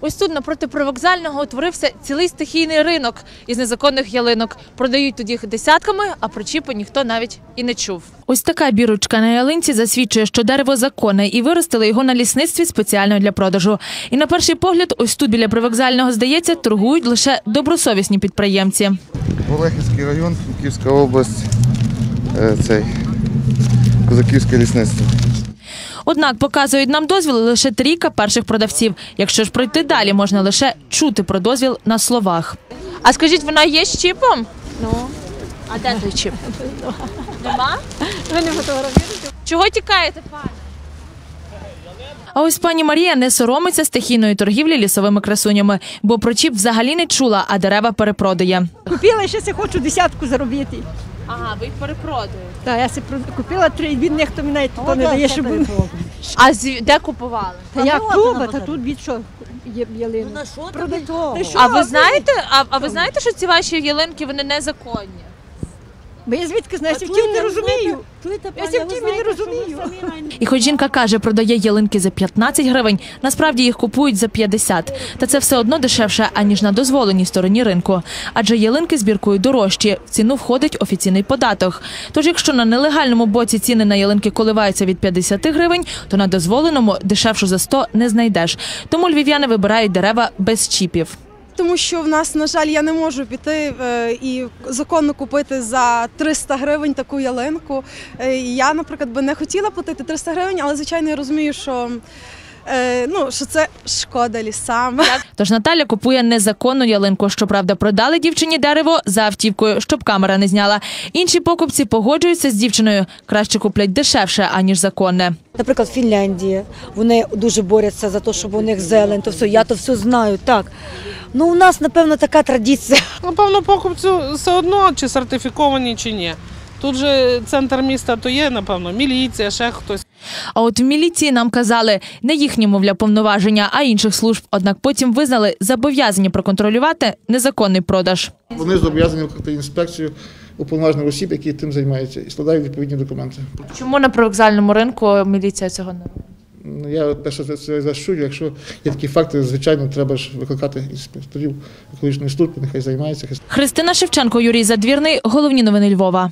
Ось тут напроти привокзального утворився цілий стихійний ринок із незаконних ялинок. Продають тут їх десятками, а про чіпи ніхто навіть і не чув. Ось така бірочка на ялинці засвідчує, що дерево законне, і виростили його на лісництві спеціально для продажу. І на перший погляд, ось тут біля привокзального здається, торгують лише добросовісні підприємці. Олехівський район, Київська область, е, цей Козаківське лісництво. Однак показують нам дозвіл лише трійка перших продавців. Якщо ж пройти далі, можна лише чути про дозвіл на словах. А скажіть, вона є з чіпом? Ну. А де той чіп? Нема? Ви не фотографуєте? Чого тікаєте, пані? А ось пані Марія не соромиться стихійної торгівлі лісовими красунями, бо про чіп взагалі не чула, а дерева перепродає. Купила, ще хочу десятку заробити. Ага, ви їх перепродаєте. Та я себе про- купила три він ніхто мене мені навіть то не дає, щоб... А з- де купували? Та я тут, та тут від що є ялина. На що Продай- тобі того? Та що А ви ви? знаєте, а, а ви знаєте, що ці ваші ялинки вони незаконні? Бо я звідки знаю, я втім не розумію. Я ся не розумію. І хоч жінка каже, продає ялинки за 15 гривень, насправді їх купують за 50. Та це все одно дешевше, аніж на дозволеній стороні ринку. Адже ялинки збіркою дорожчі, в ціну входить офіційний податок. Тож, якщо на нелегальному боці ціни на ялинки коливаються від 50 гривень, то на дозволеному дешевшу за 100 не знайдеш. Тому львів'яни вибирають дерева без чіпів. Тому що в нас, на жаль, я не можу піти е, і законно купити за 300 гривень таку ялинку. Е, я, наприклад, би не хотіла платити 300 гривень, але звичайно я розумію, що, е, ну, що це шкода лісам. Тож Наталя купує незаконну ялинку. Щоправда, продали дівчині дерево за автівкою, щоб камера не зняла. Інші покупці погоджуються з дівчиною. Краще куплять дешевше, аніж законне. Наприклад, Фінляндія. Вони дуже борються за те, щоб у них зелень, то все. Я то все знаю, так. Ну, у нас, напевно, така традиція. Напевно, покупцю все одно, чи сертифіковані, чи ні. Тут же центр міста то є, напевно, міліція, ще хтось. А от в міліції нам казали не їхні, мовля, повноваження, а інших служб. Однак потім визнали зобов'язані проконтролювати незаконний продаж. Вони зобов'язані викликати інспекцію уповноважених осіб, які тим займаються, і складають відповідні документи. Чому на привокзальному ринку міліція цього не робить? Ну, Я перше за це защую. Якщо є такі факти, звичайно, треба ж викликати інспекторів екологічної служби, нехай займаються. Христина Шевченко, Юрій Задвірний. Головні новини Львова.